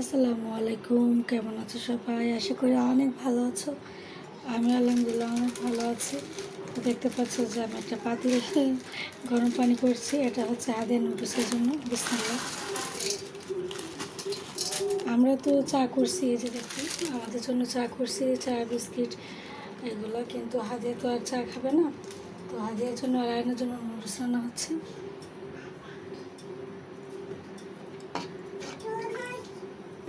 আসসালামু আলাইকুম, কেমন আছো সবাই? আশা করি অনেক ভালো আছো। আমি আলহামদুলিল্লাহ অনেক ভালো আছি। তো দেখতে পাচ্ছ যে আমি একটা পাতিল গরম পানি করছি। এটা হচ্ছে হাদের নুডলসের জন্য, বিসমিল্লাহ। আমরা তো চা করছি, এই যে দেখুন, আমাদের জন্য চা করছি, চা, বিস্কিট এগুলো। কিন্তু হাদিয়া তো আর চা খাবে না। তো হাদিয়ার জন্য আর আয়নের জন্য নুডলস রান্না হচ্ছে।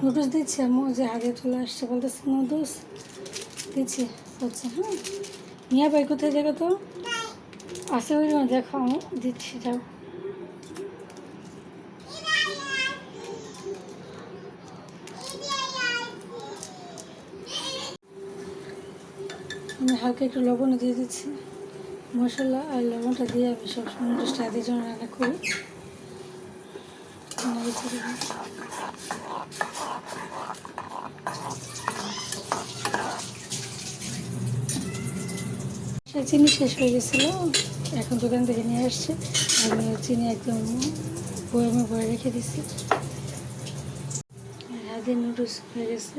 নুডলস দিচ্ছি, আম্মু যে হাদিয়া চলে আসছে বলতেছে নুডলস। দিচ্ছি হচ্ছে হ্যাঁ মিয়া ভাই কোথায় দেখো তো? আসে ওই দেখো আমি দিচ্ছি, যাও। আমি হালকা একটু লবণ দিয়ে দিচ্ছি। মশলা আর লবণটা দিয়ে আমি সবসময় নুডলসটা হাতের জন্য রান্না করি। চিনি শেষ হয়ে গেছিল। এখন দোকান থেকে নিয়ে আসছে। আমি চিনি একদম বয়ামে ভরে রেখে দিছি। হাতে নুডলস হয়ে গেছে।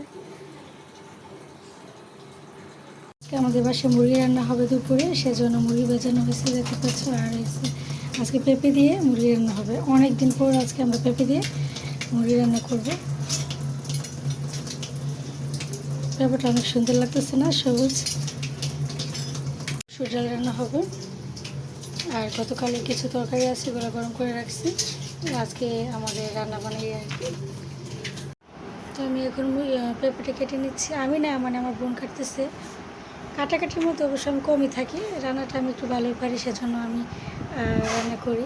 আমাদের বাসায় মুরগি রান্না হবে দুপুরে, সেজন্য মুরগি বেজানো হয়েছে দেখতে পাচ্ছ। আর হয়েছে আজকে পেঁপে দিয়ে মুড়ি রান্না হবে। অনেক দিন পর আজকে আমরা পেঁপে দিয়ে মুরগি রান্না করব। পেঁপেটা অনেক সুন্দর লাগতেছে না? সবুজ। সুর ডাল রান্না হবে। আর গতকালে কিছু তরকারি আছে, এগুলো গরম করে রাখছি। আজকে আমাদের রান্না বানাই আর কি তো আমি এখন পেঁপেটা কেটে নিচ্ছি। আমি না মানে আমার বোন কাটতেছে। কাটাকাটির মধ্যে অবশ্য আমি কমই থাকি। রান্নাটা আমি একটু ভালোই পারি, সেজন্য আমি রান্না করি।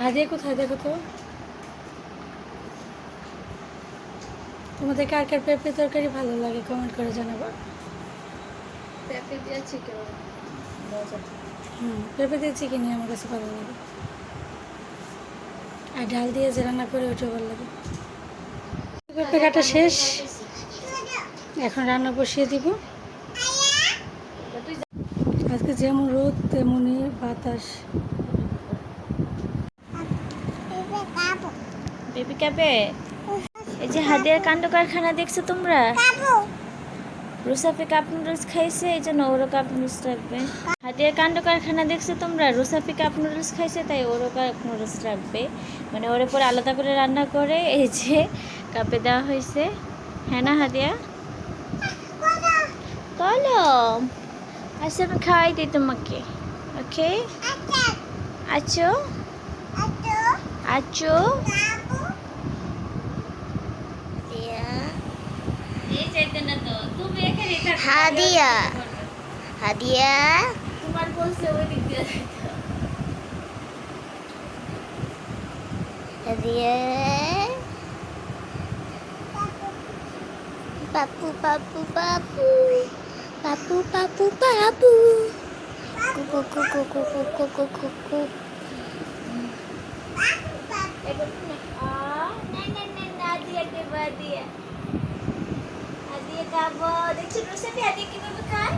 হাদিয়া কোথায় দেখো তো। তোমাদের কার কার পেঁপে তরকারি ভালো লাগে কমেন্ট করে জানাবা। পেঁপে দিয়ে চিকেন হুম পেঁপে দিয়ে চিকেনই আমার কাছে ভালো লাগে। আর ডাল দিয়ে যে রান্না করে ওইটাও ভালো লাগে। পেঁপে কাটা শেষ। এখন রান্না বসিয়ে দিব। আজকে যেমন রোদ তেমনই বাতাস। বেবি কাপে এই যে কাণ্ড কারখানা দেখছ তোমরা? রুসাফে কাপ নুডলস খাইছে, এই জন্য ওরও কাপ নুডলস রাখবে হাদিয়ার কাণ্ড কারখানা দেখছ তোমরা? কাপ নুডলস খাইছে, তাই ওরও কাপ নুডলস রাখবে মানে ওর পরে আলাদা করে রান্না করে, এই যে কাপে দেওয়া হয়েছে হ্যাঁ না, হাদিয়া? কলম। আচ্ছা আমি খাওয়াই দিই তোমাকে ওকে আচ্ছা আচ্ছা হাদিয়া হাদিয়া তোমার বলছে ওই দিক দিয়ে যাইতে। হাদিয়া পাপু পাপু পাপু পাপু পাপু দেখছ রোসাতে আদিয়া কীভাবে খায়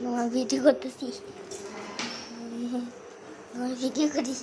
আমার ভিডিও করতেছি। আমার ভিডিও করিস